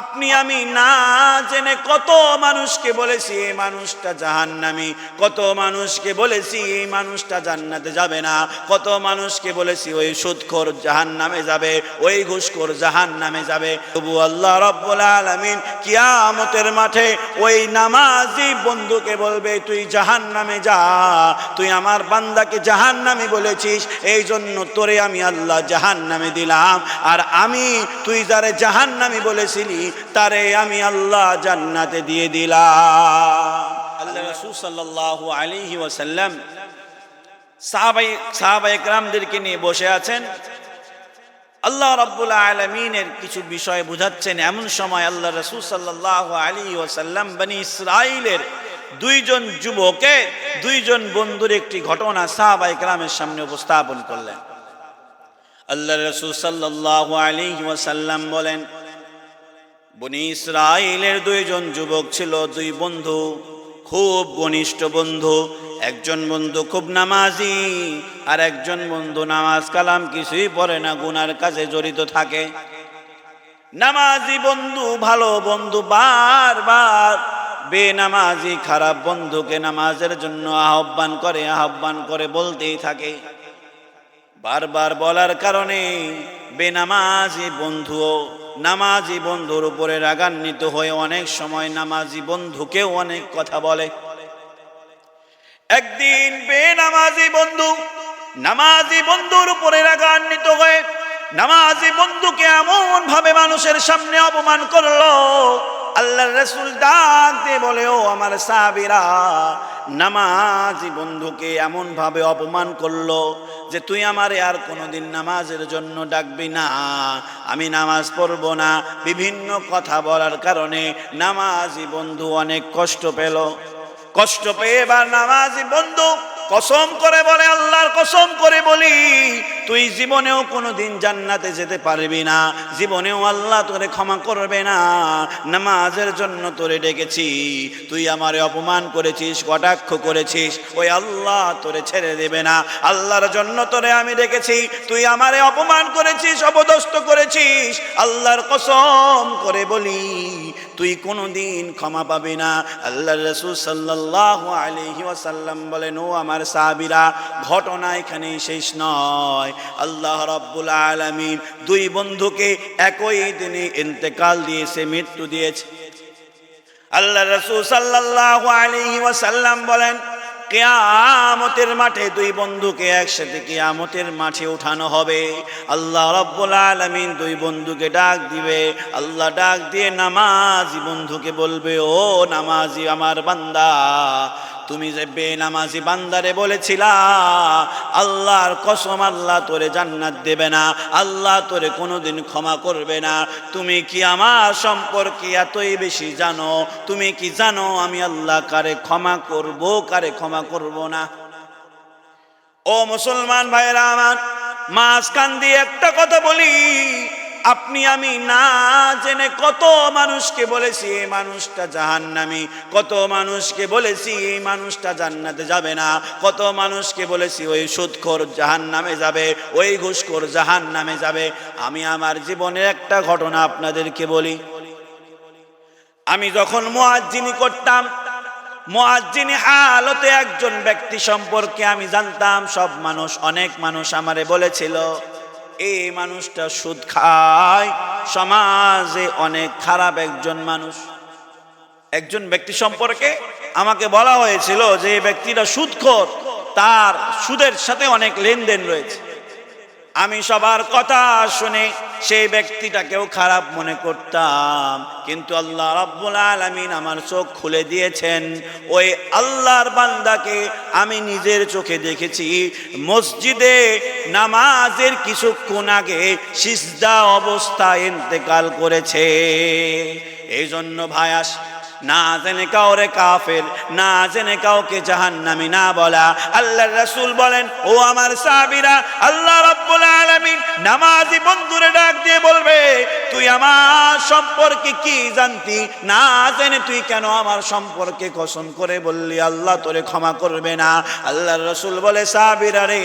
আপনি, আমি না জেনে কত মানুষকে বলেছি এই মানুষটা জাহান্নামী, কত মানুষকে বলেছি এই মানুষটা জান্নাতে যাবে না, কত মানুষকে বলেছি ওই সুদখোর জাহান্নামে যাবে, ওই ঘুষখোর জাহান্নামে যাবে। তবু আল্লাহ রব্বুল আলামিন কিয়ামতের মাঠে ওই নামাজি বন্ধুকে বলবে, তুই জাহান্নামে যা, তুই আমার বান্দাকে জাহান্নামী বলেছিস এই জন্য তোরে আমি আল্লাহ জাহান্নামে দিলাম। আর আমি, তুই যারে জাহান্নামী বলেছিলি তারে আমি আল্লাহ জান্নাতে দিয়ে দিলাম। আল্লাহ রসুল সাহাবাই সাহাবাই একরামদেরকে নিয়ে বসে আছেন। আল্লাহ রাব্বুল আলমিনের কিছু বিষয় বুঝাচ্ছেন। এমন সময় আল্লাহ রসুল সাল্লাহ আলী ওসাল্লাম বানি ইসরাইলের দুইজন যুবকে, দুইজন বন্ধুর একটি ঘটনা সাহাবা ইকরামের সামনে উপস্থাপন করলেন। আল্লাহ রসুল সাল্লাহ আলী ওয়াসাল্লাম বলেন বনি ইসরাইলের দুইজন যুবক ছিল, দুই বন্ধু, খুব ঘনিষ্ঠ বন্ধু। একজন বন্ধু খুব নামাজি, আর একজন বন্ধু নামাজ কালাম কিছুই পড়ে না, গুনার কাজে জড়িত থাকে। নামাজি বন্ধু, ভালো বন্ধু, বারবার বেনামাজি, খারাপ বন্ধুকে নামাজের জন্য আহ্বান করে আহ্বান করে বলতেই থাকে। বারবার বলার কারণে বেনামাজি বন্ধুও নামাজি বন্ধুর উপরে রাগান্বিত হয়ে অনেক সময় নামাজি বন্ধুকেও অনেক কথা বলে। একদিন বে নামাজি বন্ধু, নামাজি বন্ধুর উপরে রাগান্বিত হয়ে নামাজি বন্ধুকে এমন ভাবে মানুষের সামনে অপমান করল আল্লাহ রসুল ডাক দিয়ে বলে, ও আমার সাবিরা নামাজি বন্ধুকে এমন ভাবে অপমান করল যে তুই আমারে আর কোনোদিন নামাজের জন্য ডাকবি না। আমি নামাজ পড়ব না। বিভিন্ন কথা বলার কারণে নামাজি বন্ধু অনেক কষ্ট পেল। কষ্ট পেয়ে এবার নামাজি বন্ধু কসম করে বলে, আল্লাহর কসম করে বলি তুই জীবনেও কোনোদিন জান্নাতে যেতে পারবি না। জীবনেও আল্লাহ তোরে ক্ষমা করবে না। নামাজের জন্য তোরে ডেকেছি। তুই আমারে অপমান করেছিস, কটাক্ষ করেছিস। ওই আল্লাহ তোরে ছেড়ে দেবে না। আল্লাহর জন্য তোরে আমি ডেকেছি। তুই আমারে অপমান করেছিস, অপদস্থ করেছিস। আল্লাহর কসম করে বলি, তুই কোনোদিন ক্ষমা পাবি না। আল্লাহ রসুল সাল্লাহ আলহি ওয়াসাল্লাম বলেন, ও আমার সাহাবিরা, ঘটনা এখানে শেষ নয়। আল্লাহ রব্বুল আলমিন দুই বন্ধুকে একই দিনে ইন্তেকাল দিয়েছে, মৃত্যু দিয়েছে। আল্লাহ রসুল সাল্লাহ আলহি ওয়াসাল্লাম বলেন, কেয়ামতের মাঠে দুই বন্ধুকে একসাথে কেয়ামতের মাঠে উঠানো হবে। আল্লাহ রব্বুল আলমিন দুই বন্ধুকে ডাক দিবে। আল্লাহ ডাক দিয়ে নামাজি বন্ধুকে বলবে, ও নামাজি, আমার বান্দা তুমি যে বেনামাজি বান্দারে বলেছিলা, আল্লাহর কসম আল্লাহ তোরে জান্নাত দেবে না, আল্লাহ তোরে কোনোদিন ক্ষমা করবে না। তুমি কি আমার সম্পর্কে এতই বেশি জানো? তুমি কি জানো আমি আল্লাহ কারে ক্ষমা করব, কারে ক্ষমা করব না? ও মুসলমান ভাইরা আমার মাঝখান দিয়ে একটা কথা বলি। আপনি, আমি না জেনে কত মানুষকে বলেছি এই মানুষটা জাহান্নামি, কত মানুষকে বলেছি এই মানুষটা জান্নাতে যাবে না, কত মানুষকে বলেছি ওই সুদখোর জাহান্নামে যাবে, ওই ঘুষখোর জাহান্নামে যাবে। আমি আমার জীবনের একটা ঘটনা আপনাদেরকে বলি। আমি যখন মোয়াজ্জিনি করতাম, মোয়াজ্জিনি হালতে একজন ব্যক্তি সম্পর্কে আমি জানতাম, সব মানুষ, অনেক মানুষ আমারে বলেছিল। এই মানুষটা সুদ খায়। সমাজে অনেক খারাপ একজন মানুষ। একজন ব্যক্তি সম্পর্কে আমাকে বলা হয়েছিল যে ব্যক্তিটা সুদখোর। তার সুদের সাথে অনেক লেনদেন রয়েছে। আমি সবার কথা শুনে সেই ব্যক্তিটাকেও খারাপ মনে করতাম। কিন্তু আল্লাহ রাব্বুল আলামিন আমার চোখ খুলে দিয়েছেন। ওই আল্লাহর বান্দাকে আমি নিজের চোখে দেখেছি। মসজিদে নামাজের কিছুক্ষণ আগে সিজদা অবস্থায় ইন্তেকাল করেছে। এই জন্য ভায়াস না জেনে কাউরে কাফের, না জেনে কাউকে জাহান্নামি না বলা। আল্লাহ রাসূল বলেন, ও আমার সাহাবীরা, আল্লাহ রাব্বুল আলামিন নামাজি বন্ধুরে ডাক দিয়ে বলবে তুই আমার সম্পর্কে কি জানতি? না জেনে তুই কেন আমার সম্পর্কে কসম করে বললি? আল্লাহ তোরে ক্ষমা করবে না। আল্লাহর রসুল বলে, সাবিরা রে,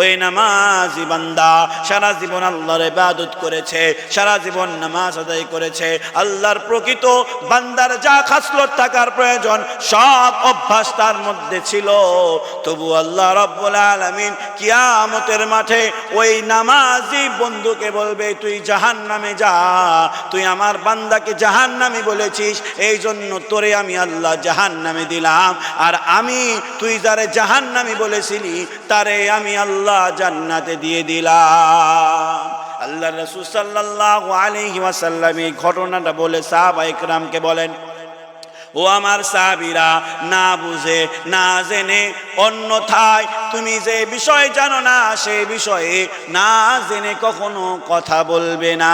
ওই নামাজি বান্দা, সারা জীবন আল্লাহর ইবাদত করেছে, সারা জীবন নামাজ আদায় করেছে। আল্লাহর প্রকৃত বান্দার যা খাসলত থাকার প্রয়োজন, সব অভ্যাস তার মধ্যে ছিল। তবু আল্লাহ রব্বুল আলামিন কিয়ামতের মাঠে ওই নামাজি বন্ধুকে বলবে, তুই জাহান নামে যা তুই আমার বান্দাকে জাহান নামে বলেছিস এই জন্য তোরে আমি আল্লাহ জাহান নামে দিলাম। আর আমি, তুই যারে জাহান নামে বলেছিলি, তারে আমি আল্লাহ জান্নাতে দিয়ে দিলাম। আল্লাহ রসুল সাল্লাহ আলহি ওয়াসাল্লাম এই ঘটনাটা বলে সাহাবা ইকরামকে বলেন, ও আমার সাবিরা না বুঝে, না জেনে, অন্যথায় তুমি যে বিষয় জানো না সে বিষয়ে না জেনে কখনো কথা বলবে না।